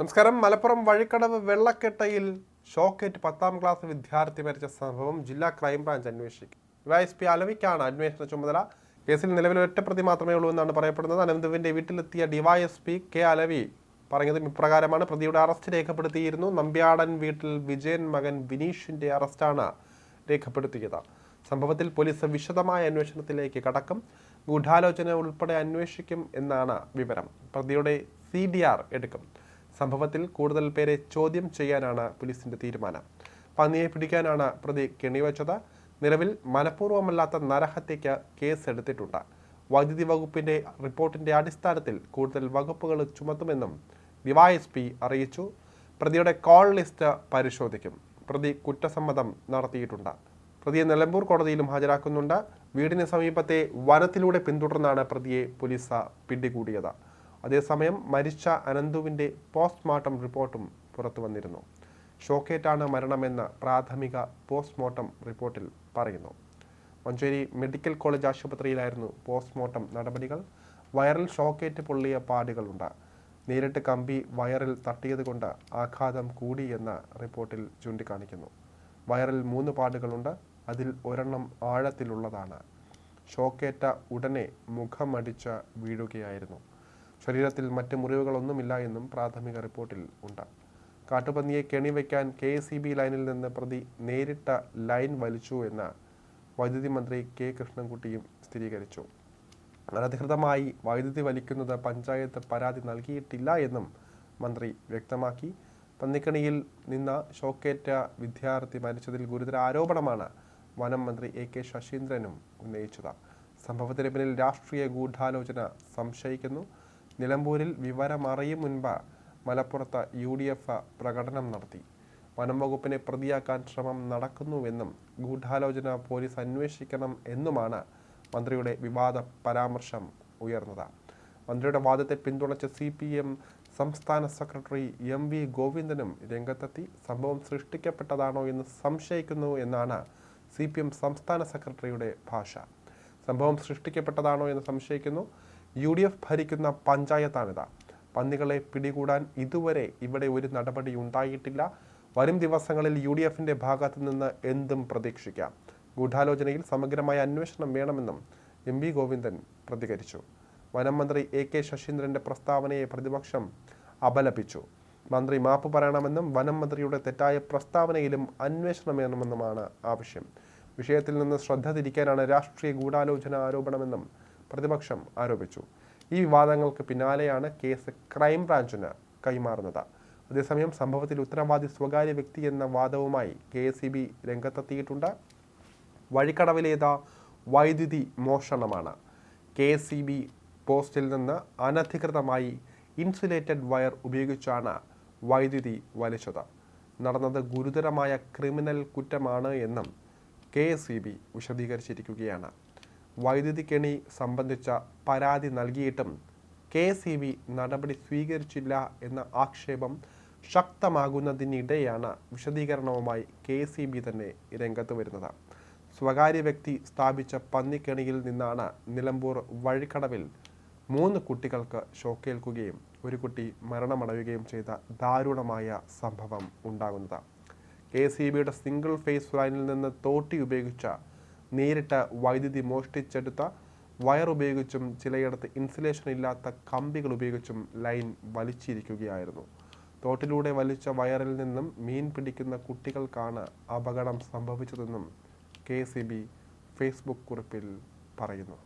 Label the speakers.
Speaker 1: നമസ്കാരം. മലപ്പുറം വഴിക്കടവ് വെള്ളക്കെട്ടയിൽ ഷോക്കേറ്റ് പത്താം ക്ലാസ് വിദ്യാർത്ഥി മരിച്ച സംഭവം ജില്ലാ ക്രൈംബ്രാഞ്ച് അന്വേഷിക്കും. എസ് പി അലവിക്കാണ് അന്വേഷണ ചുമതല. കേസിൽ നിലവിൽ ഒറ്റ പ്രതി മാത്രമേ ഉള്ളൂ എന്നാണ് പറയപ്പെടുന്നത്. അനന്തുവിന്റെ വീട്ടിലെത്തിയ ഡിവൈഎസ്പി കെ അലവി പറഞ്ഞതും ഇപ്രകാരമാണ്. പ്രതിയുടെ അറസ്റ്റ് രേഖപ്പെടുത്തിയിരുന്നു. നമ്പ്യാടൻ വീട്ടിൽ വിജയൻ മകൻ വിനീഷിന്റെ അറസ്റ്റാണ് രേഖപ്പെടുത്തിയത്. സംഭവത്തിൽ പോലീസ് വിശദമായ അന്വേഷണത്തിലേക്ക് കടക്കും. ഗൂഢാലോചന ഉൾപ്പെടെ അന്വേഷിക്കും എന്നാണ് വിവരം. പ്രതിയുടെ സി എടുക്കും. സംഭവത്തിൽ കൂടുതൽ പേരെ ചോദ്യം ചെയ്യാനാണ് പോലീസിന്റെ തീരുമാനം. പന്നിയെ പിടിക്കാനാണ് പ്രതി കെണിവച്ചത്. നിലവിൽ മനഃപൂർവമല്ലാത്ത നരഹത്യയ്ക്ക് കേസ് എടുത്തിട്ടുണ്ട് വൈദ്യുതി വകുപ്പിന്റെ റിപ്പോർട്ടിന്റെ അടിസ്ഥാനത്തിൽ കൂടുതൽ വകുപ്പുകൾ ചുമത്തുമെന്നും ഡിവൈഎസ്പി അറിയിച്ചു. പ്രതിയുടെ കോൾ ലിസ്റ്റ് പരിശോധിക്കും. പ്രതി കുറ്റസമ്മതം നടത്തിയിട്ടുണ്ട്. പ്രതിയെ നിലമ്പൂർ കോടതിയിലും ഹാജരാക്കുന്നുണ്ട്. വീടിന് സമീപത്തെ വനത്തിലൂടെ പിന്തുടർന്നാണ് പ്രതിയെ പോലീസ് പിടികൂടിയത്. അതേസമയം മരിച്ച അനന്തുവിന്റെ പോസ്റ്റ്മോർട്ടം റിപ്പോർട്ടും പുറത്തു വന്നിരുന്നു. ഷോക്കേറ്റാണ് മരണമെന്ന പ്രാഥമിക പോസ്റ്റ്മോർട്ടം റിപ്പോർട്ടിൽ പറയുന്നു. മഞ്ചേരി മെഡിക്കൽ കോളേജ് ആശുപത്രിയിലായിരുന്നു പോസ്റ്റ്മോർട്ടം നടപടികൾ. വയറിൽ ഷോക്കേറ്റ് പൊള്ളിയ പാടുകളുണ്ട്. നേരിട്ട് കമ്പി വയറിൽ തട്ടിയതുകൊണ്ട് ആഘാതം കൂടി എന്ന റിപ്പോർട്ടിൽ ചൂണ്ടിക്കാണിക്കുന്നു. വയറിൽ മൂന്ന് പാടുകളുണ്ട്. അതിൽ ഒരെണ്ണം ആഴത്തിലുള്ളതാണ്. ഷോക്കേറ്റ ഉടനെ മുഖമടിച്ച് വീഴുകയായിരുന്നു. ശരീരത്തിൽ മറ്റ് മുറിവുകളൊന്നുമില്ല എന്നും പ്രാഥമിക റിപ്പോർട്ടിൽ ഉണ്ട്. കാട്ടുപന്നിയെ കെണിവയ്ക്കാൻ കെ എസ് ബി ലൈനിൽ നിന്ന് പ്രതി നേരിട്ട ലൈൻ വലിച്ചു എന്ന് വൈദ്യുതി മന്ത്രി കെ കൃഷ്ണൻകുട്ടിയും സ്ഥിരീകരിച്ചു. അനധികൃതമായി വൈദ്യുതി വലിക്കുന്നത് പഞ്ചായത്ത് പരാതി നൽകിയിട്ടില്ല എന്നും മന്ത്രി വ്യക്തമാക്കി. പന്നിക്കണിയിൽ നിന്ന് ഷോക്കേറ്റ വിദ്യാർത്ഥി മരിച്ചതിൽ ഗുരുതര ആരോപണമാണ് വനം മന്ത്രി എ കെ ശശീന്ദ്രനും ഉന്നയിച്ചത്. സംഭവത്തിന് പിന്നിൽ രാഷ്ട്രീയ ഗൂഢാലോചന സംശയിക്കുന്നു. നിലമ്പൂരിൽ വിവരമറിയും മുൻപ് മലപ്പുറത്ത് യു ഡി എഫ് പ്രകടനം നടത്തി. വനം വകുപ്പിനെ പ്രതിയാക്കാൻ ശ്രമം നടക്കുന്നുവെന്നും ഗൂഢാലോചന പോലീസ് അന്വേഷിക്കണം എന്നുമാണ് മന്ത്രിയുടെ വിവാദ പരാമർശം ഉയർന്നത്. മന്ത്രിയുടെ വാദത്തെ പിന്തുണച്ച സി പി എം സംസ്ഥാന സെക്രട്ടറി എം വി ഗോവിന്ദനും രംഗത്തെത്തി. സംഭവം സൃഷ്ടിക്കപ്പെട്ടതാണോ എന്ന് സംശയിക്കുന്നു എന്നാണ് സി പി എം സംസ്ഥാന സെക്രട്ടറിയുടെ ഭാഷ. സംഭവം സൃഷ്ടിക്കപ്പെട്ടതാണോ എന്ന് സംശയിക്കുന്നു. യു ഡി എഫ് ഭരിക്കുന്ന പഞ്ചായത്താണിത്. പന്നികളെ പിടികൂടാൻ ഇതുവരെ ഇവിടെ ഒരു നടപടി ഉണ്ടായിട്ടില്ല. വരും ദിവസങ്ങളിൽ യു ഡി എഫിന്റെ ഭാഗത്തു നിന്ന് എന്തും പ്രതീക്ഷിക്കാം. ഗൂഢാലോചനയിൽ സമഗ്രമായ അന്വേഷണം വേണമെന്നും എം വി ഗോവിന്ദൻ പ്രതികരിച്ചു. വനം മന്ത്രി എ കെ ശശീന്ദ്രന്റെ പ്രസ്താവനയെ പ്രതിപക്ഷം അപലപിച്ചു. മന്ത്രി മാപ്പ് പറയണമെന്നും വനം മന്ത്രിയുടെ തെറ്റായ പ്രസ്താവനയിലും അന്വേഷണം വേണമെന്നുമാണ് ആവശ്യം. വിഷയത്തിൽ നിന്ന് ശ്രദ്ധ തിരിക്കാനാണ് രാഷ്ട്രീയ ഗൂഢാലോചന ആരോപണമെന്നും പ്രതിപക്ഷം ആരോപിച്ചു. ഈ വിവാദങ്ങൾക്ക് പിന്നാലെയാണ് കേസ് ക്രൈംബ്രാഞ്ചിന് കൈമാറുന്നത്. അതേസമയം സംഭവത്തിൽ ഉത്തരവാദി സ്വകാര്യ വ്യക്തി എന്ന വാദവുമായി കെ എസ് ഇ ബി രംഗത്തെത്തിയിട്ടുണ്ട്. വഴിക്കടവിലേത വൈദ്യുതി മോഷണമാണ്. കെ എസ് ഇ ബി പോസ്റ്റിൽ നിന്ന് അനധികൃതമായി ഇൻസുലേറ്റഡ് വയർ ഉപയോഗിച്ചാണ് വൈദ്യുതി വലിച്ചത്. നടന്നത് ഗുരുതരമായ ക്രിമിനൽ കുറ്റമാണ് എന്നും കെ എസ് ഇ ബി വിശദീകരിച്ചിരിക്കുകയാണ്. വൈദ്യുതി കെണി സംബന്ധിച്ച പരാതി നൽകിയിട്ടും കെ സി ബി നടപടി സ്വീകരിച്ചില്ല എന്ന ആക്ഷേപം ശക്തമാകുന്നതിനിടെയാണ് വിശദീകരണവുമായി കെ സി ബി തന്നെ രംഗത്ത് വരുന്നത്. സ്വകാര്യ വ്യക്തി സ്ഥാപിച്ച പന്നിക്കെണിയിൽ നിന്നാണ് നിലമ്പൂർ വഴിക്കടവിൽ മൂന്ന് കുട്ടികൾക്ക് ഷോക്കേൽക്കുകയും ഒരു കുട്ടി മരണമടയുകയും ചെയ്ത ദാരുണമായ സംഭവം ഉണ്ടാകുന്നത്. കെ സി ബിയുടെ സിംഗിൾ ഫേസ് ലൈനിൽ നിന്ന് തോട്ടി ഉപയോഗിച്ച നേരിട്ട് വൈദ്യുതി മോഷ്ടിച്ചെടുത്ത വയർ ഉപയോഗിച്ചും ചിലയിടത്ത് ഇൻസുലേഷൻ ഇല്ലാത്ത കമ്പികൾ ഉപയോഗിച്ചും ലൈൻ വലിച്ചിരിക്കുകയായിരുന്നു. തോട്ടിലൂടെ വലിച്ച വയറിൽ നിന്നും മീൻ പിടിക്കുന്ന കുട്ടികൾക്കാണ് അപകടം സംഭവിച്ചതെന്നും കെ ഫേസ്ബുക്ക് കുറിപ്പിൽ പറയുന്നു.